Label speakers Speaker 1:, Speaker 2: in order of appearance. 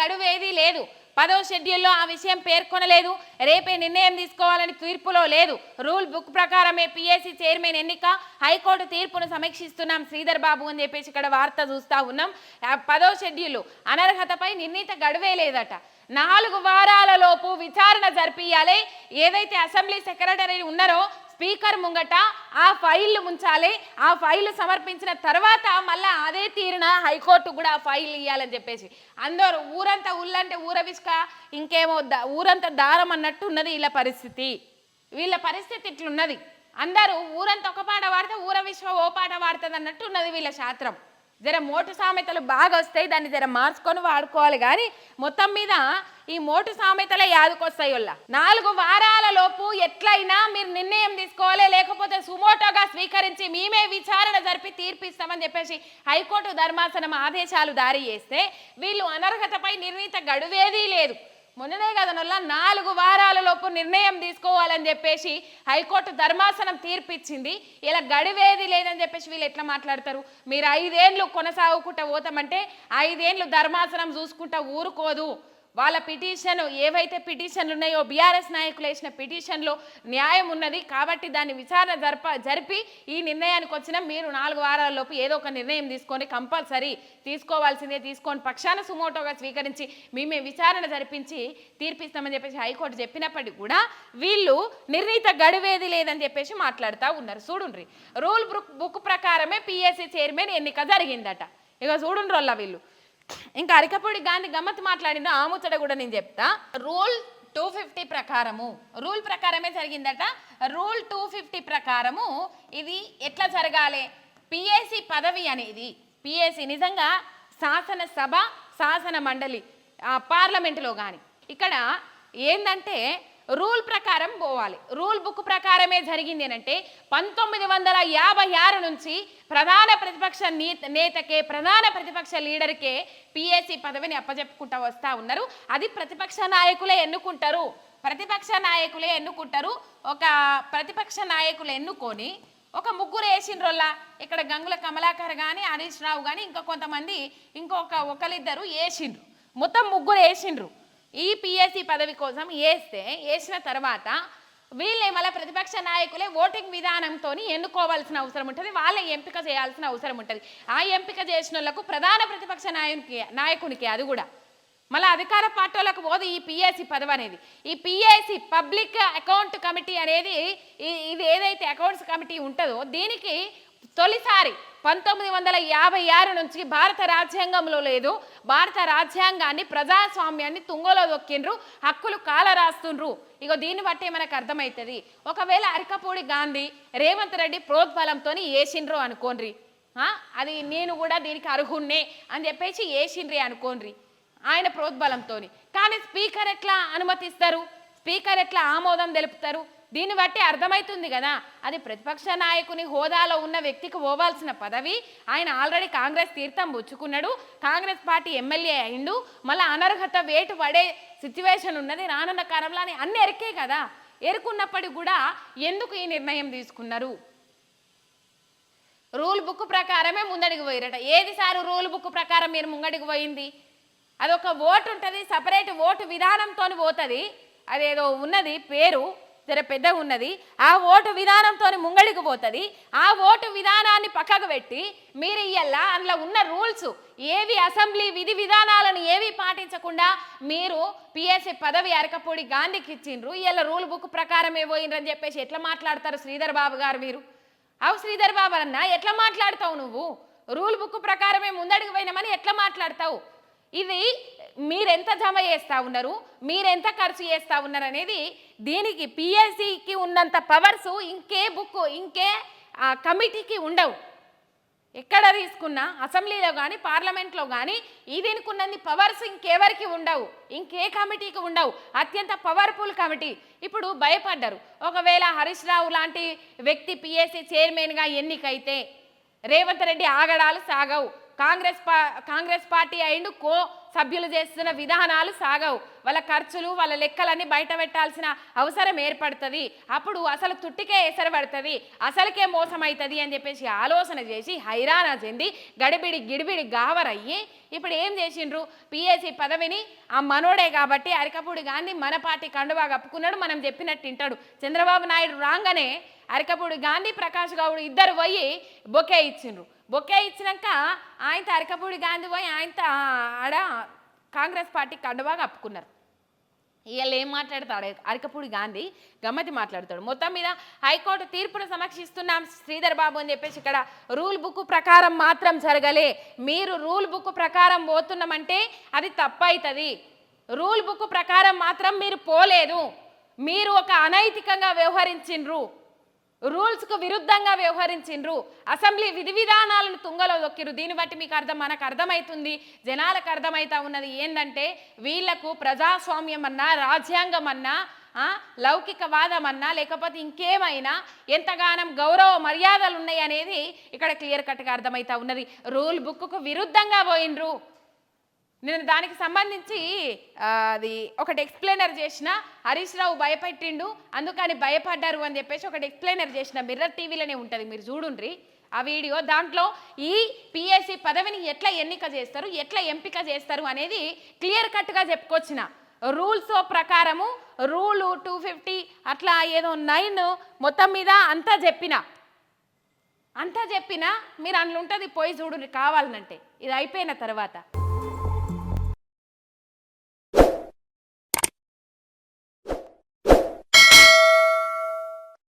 Speaker 1: గడువు లేదు. పదో షెడ్యూల్లో ఆ విషయం పేర్కొనలేదు. రేపే నిర్ణయం తీసుకోవాలని తీర్పులో లేదు. రూల్ బుక్ ప్రకారమే పిఎస్సి చైర్మన్ ఎన్నిక హైకోర్టు తీర్పును సమీక్షిస్తున్నాం శ్రీధర్ బాబు అని చెప్పేసి ఇక్కడ వార్త చూస్తా ఉన్నాం. పదో షెడ్యూల్ అనర్హతపై నిర్ణీత గడువే లేదట. నాలుగు వారాల లోపు విచారణ జరిపియాలి. ఏదైతే అసెంబ్లీ సెక్రటరీ ఉన్నారో స్పీకర్ ముంగట ఆ ఫైల్ ఉంచాలి ఆ ఫైల్ సమర్పించిన తర్వాత మళ్ళీ అదే తీరున హైకోర్టు కూడా ఆ ఫైల్ ఇవ్వాలని చెప్పేసి. అందరూ ఊరంతా ఊళ్ళంటే ఊరవిష్క ఇంకేమో ద- ఊరంతా దారం అన్నట్టు ఉన్నది వీళ్ళ పరిస్థితి. వీళ్ళ పరిస్థితి ఇట్లున్నది. అందరూ ఊరంతా ఒక పాట వాడితే ఊర విశ్వ ఓ పాట వాడుతుంది అన్నట్టు ఉన్నది వీళ్ళ శాస్త్రం. జర మోటు సామెతలు బాగా వస్తాయి దాన్ని జర మార్చుకొని వాడుకోవాలి. కానీ మొత్తం మీద ఈ మోటు సామెతలే యాదుకొస్తాయి వల్ల నాలుగు వారాల లోపు ఎట్లయినా మీరు నిర్ణయం తీసుకోవాలి లేకపోతే సుమోటోగా స్వీకరించి మేమే విచారణ జరిపి తీర్పిస్తామని చెప్పేసి హైకోర్టు ధర్మాసనం ఆదేశాలు దారి చేస్తే వీళ్ళు అనర్హతపై నిర్ణీత గడువేదీ లేదు. మొన్ననే కదా నొల్ల నాలుగు వారాల లోపు నిర్ణయం తీసుకోవాలని చెప్పేసి హైకోర్టు ధర్మాసనం తీర్పిచ్చింది. ఇలా గడివేది లేదని చెప్పేసి వీళ్ళు ఎట్లా మాట్లాడతారు? మీరు ఐదేండ్లు కొనసాగుకుంటా పోతామంటే ఐదేండ్లు ధర్మాసనం చూసుకుంటా ఊరుకోదు. వాళ్ళ పిటిషన్ ఏవైతే పిటిషన్లు ఉన్నాయో బీఆర్ఎస్ నాయకులు వేసిన పిటిషన్లో న్యాయం ఉన్నది. కాబట్టి దాన్ని విచారణ జరప జరిపి ఈ నిర్ణయానికి వచ్చిన మీరు నాలుగు వారాల లోపు ఏదో ఒక నిర్ణయం తీసుకొని కంపల్సరీ తీసుకోవాల్సిందే. తీసుకొని పక్షాన సుమోటోగా స్వీకరించి మేమే విచారణ జరిపించి తీర్పిస్తామని చెప్పేసి హైకోర్టు చెప్పినప్పటికీ కూడా వీళ్ళు నిర్ణీత గడువేది లేదని చెప్పేసి మాట్లాడుతూ ఉన్నారు. చూడుండ్రి. రూల్ బుక్ బుక్ ప్రకారమే పిఎస్సి చైర్మన్ ఎన్నిక జరిగిందట. ఇక చూడుండ్రోల్లా వీళ్ళు. ఇంకా అరికపూడి గాంధీ గమ్మత్ మాట్లాడిన ఆ ముచ్చట కూడా నేను చెప్తా. రూల్ టూ ఫిఫ్టీ ప్రకారము. రూల్ ప్రకారమే జరిగిందట. రూల్ టూ ఫిఫ్టీ ప్రకారము ఇది ఎట్లా జరగాలి? పిఎస్సి పదవి అనేది పిఎస్సి నిజంగా శాసనసభ శాసన మండలి పార్లమెంటులో కానీ ఇక్కడ ఏంటంటే రూల్ ప్రకారం పోవాలి. రూల్ బుక్ ప్రకారమే జరిగింది అంటే పంతొమ్మిది వందల యాభై ఆరు నుంచి ప్రధాన ప్రతిపక్ష నేతకే ప్రధాన ప్రతిపక్ష లీడర్కే పిఎస్సి పదవిని అప్పజెప్పుకుంటూ వస్తూ ఉన్నారు. అది ప్రతిపక్ష నాయకులే ఎన్నుకుంటారు. ప్రతిపక్ష నాయకులే ఎన్నుకుంటారు. ఒక ప్రతిపక్ష నాయకులు ఎన్నుకొని ఒక ముగ్గురు వేసిండ్రోల్లా ఇక్కడ గంగుల కమలాకర్ కానీ హరీష్ రావు కానీ ఇంకా కొంతమంది ఇంకొక ఒకరిద్దరు వేసిండ్రు మొత్తం ముగ్గురు వేసిండ్రు ఈ పిఎస్సి పదవి కోసం వేస్తే వేసిన తర్వాత వీళ్ళే మళ్ళీ ప్రతిపక్ష నాయకులే ఓటింగ్ విధానంతో ఎన్నుకోవాల్సిన అవసరం ఉంటుంది వాళ్ళే ఎంపిక చేయాల్సిన అవసరం ఉంటుంది. ఆ ఎంపిక చేసిన వాళ్ళకు ప్రధాన ప్రతిపక్ష నాయకునికి నాయకునికి అది కూడా. మళ్ళీ అధికార పార్టీలకు పోదు ఈ పిఎస్సి పదవి అనేది. ఈ పిఎస్సి పబ్లిక్ అకౌంట్ కమిటీ అనేది ఇది ఏదైతే అకౌంట్స్ కమిటీ ఉంటుందో దీనికి తొలిసారి పంతొమ్మిది వందల యాభై ఆరు నుంచి భారత రాజ్యాంగంలో లేదు. భారత రాజ్యాంగాన్ని ప్రజాస్వామ్యాన్ని తుంగలో దొక్కిండ్రు హక్కులు కాల రాస్తుండ్రు ఇగో దీన్ని బట్టే మనకు అర్థమవుతుంది ఒకవేళ అరికపూడి గాంధీ రేవంత్ రెడ్డి ప్రోద్బలంతో వేసిండ్రు అనుకోండ్రి. అది నేను కూడా దీనికి అర్హున్నే అని చెప్పేసి వేసిండ్రి అనుకోండ్రి. ఆయన ప్రోద్బలంతో కానీ స్పీకర్ ఎట్లా అనుమతిస్తారు? స్పీకర్ ఎట్లా ఆమోదం తెలుపుతారు? దీన్ని బట్టి అర్థమవుతుంది కదా. అది ప్రతిపక్ష నాయకుని హోదాలో ఉన్న వ్యక్తికి పోవాల్సిన పదవి. ఆయన ఆల్రెడీ కాంగ్రెస్ తీర్థం పుచ్చుకున్నాడు. కాంగ్రెస్ పార్టీ ఎమ్మెల్యే అయిండు. మళ్ళీ అనర్హత వేటు పడే సిచ్యువేషన్ ఉన్నది. రానున్న కాలంలో అని అన్ని ఎరికే కదా. ఎరుకున్నప్పటికి కూడా ఎందుకు ఈ నిర్ణయం తీసుకున్నారు? రూల్ బుక్ ప్రకారమే ముందడికి పోయిరట ఏది సారు రూల్ బుక్ ప్రకారం మీరు ముంగడికి పోయింది? అదొక ఓటు ఉంటుంది. సపరేట్ ఓటు విధానంతో పోతుంది. అదేదో ఉన్నది పేరు. జర పెద్ద ఉన్నది ఆ ఓటు విధానంతో ముంగడికి పోతుంది ఆ ఓటు విధానాన్ని పక్కకు పెట్టి మీరు ఇయ్యల్లా అందులో ఉన్న రూల్స్ ఏవి అసెంబ్లీ విధి విధానాలను ఏవి పాటించకుండా మీరు పిఎస్సి పదవి అరకపూడి గాంధీకి ఇచ్చిండ్రు ఇవాళ రూల్ బుక్ ప్రకారమే పోయినరని చెప్పేసి ఎట్లా మాట్లాడతారు శ్రీధర్ బాబు గారు మీరు? అవు శ్రీధర్ బాబు అన్న ఎట్లా మాట్లాడతావు నువ్వు? రూల్ బుక్ ప్రకారమే ముందడుగు పోయినామని ఎట్లా మాట్లాడతావు? ఇది మీరెంత జమ చేస్తా ఉన్నారు? మీరెంత ఖర్చు చేస్తా ఉన్నారు అనేది దీనికి పిఎస్సికి ఉన్నంత పవర్స్ ఇంకే బుక్ ఇంకే ఆ, కమిటీకి ఉండవు. ఎక్కడ తీసుకున్నా అసెంబ్లీలో కానీ పార్లమెంట్లో కానీ ఈ దీనికి ఉన్నన్ని పవర్స్ ఇంకెవరికి ఉండవు? ఇంకే కమిటీకి ఉండవు. అత్యంత పవర్ఫుల్ కమిటీ ఇప్పుడు భయపడ్డారు. ఒకవేళ హరీష్ రావు లాంటి వ్యక్తి పిఎస్సి చైర్మన్గా ఎన్నికైతే రేవంత్ రెడ్డి ఆగడాలు సాగవు. కాంగ్రెస్ పా కాంగ్రెస్ పార్టీ అయిండు కో సభ్యులు చేస్తున్న విధానాలు సాగవు. వాళ్ళ ఖర్చులు వాళ్ళ లెక్కలన్నీ బయట పెట్టాల్సిన అవసరం ఏర్పడుతుంది. అప్పుడు అసలు తుట్టికే ఎసరు పడుతుంది. అసలుకే మోసం అవుతుంది అని చెప్పేసి ఆలోచన చేసి హైరాణ చెంది గడిబిడి గిడిబిడి గావరయ్యి ఇప్పుడు ఏం చేసిండ్రు? పిఎస్సి పదవిని ఆ మనోడే కాబట్టి అరికపూడి గాంధీ మన పార్టీ కండువా కప్పుకున్నాడు మనం చెప్పినట్టు వింటాడు చంద్రబాబు నాయుడు రాగానే అరికపూడి గాంధీ ప్రకాష్ గౌడ్ ఇద్దరు పోయి బొకే ఇచ్చిండ్రు. బొకే ఇచ్చినాక ఆయనతో అరకపూడి గాంధీ పోయి ఆయనతో ఆడ కాంగ్రెస్ పార్టీ కండబాగా అప్పుకున్నారు వీళ్ళు ఏం మాట్లాడతాడు అరకపూడి గాంధీ గమ్మతి మాట్లాడతాడు. మొత్తం మీద హైకోర్టు తీర్పును సమీక్షిస్తున్నాం శ్రీధర్ బాబు అని చెప్పేసి ఇక్కడ రూల్ బుక్ ప్రకారం మాత్రం జరగలే. మీరు రూల్ బుక్ ప్రకారం పోతున్నామంటే అది తప్పవుతుంది రూల్ బుక్ ప్రకారం మాత్రం మీరు పోలేదు. మీరు ఒక అనైతికంగా వ్యవహరించిండ్రు. రూల్స్కు విరుద్ధంగా వ్యవహరించిండ్రు. అసెంబ్లీ విధి విధానాలను తుంగలో దొక్కిరు దీన్ని బట్టి మీకు అర్థం మనకు అర్థమవుతుంది జనాలకు అర్థమవుతా ఉన్నది ఏంటంటే వీళ్ళకు ప్రజాస్వామ్యం అన్నా రాజ్యాంగం అన్నా లౌకికవాదం అన్నా లేకపోతే ఇంకేమైనా ఎంతగానం గౌరవ మర్యాదలు ఉన్నాయి అనేది ఇక్కడ క్లియర్ కట్గా అర్థమవుతా ఉన్నది. రూల్ బుక్కు విరుద్ధంగా పోయినరు నేను దానికి సంబంధించి అది ఒకటి ఎక్స్ప్లెయినర్ చేసిన హరీష్ రావు భయపెట్టిండు అందుకని భయపడ్డారు అని చెప్పేసి ఒకటి ఎక్స్ప్లెయినర్ చేసిన మిర్రర్ టీవీలోనే ఉంటుంది మీరు చూడుండ్రి ఆ వీడియో. దాంట్లో ఈ పిఎస్సి పదవిని ఎట్లా ఎన్నిక చేస్తారు ఎట్లా ఎంపిక చేస్తారు అనేది క్లియర్ కట్గా చెప్పుకొచ్చిన. రూల్స్ ప్రకారము రూలు టూ ఫిఫ్టీ అట్లా ఏదో నైన్ మొత్తం మీద అంతా చెప్పిన. అంతా చెప్పినా మీరు అందులో ఉంటుంది పోయి చూడు కావాలనంటే. ఇది అయిపోయిన తర్వాత.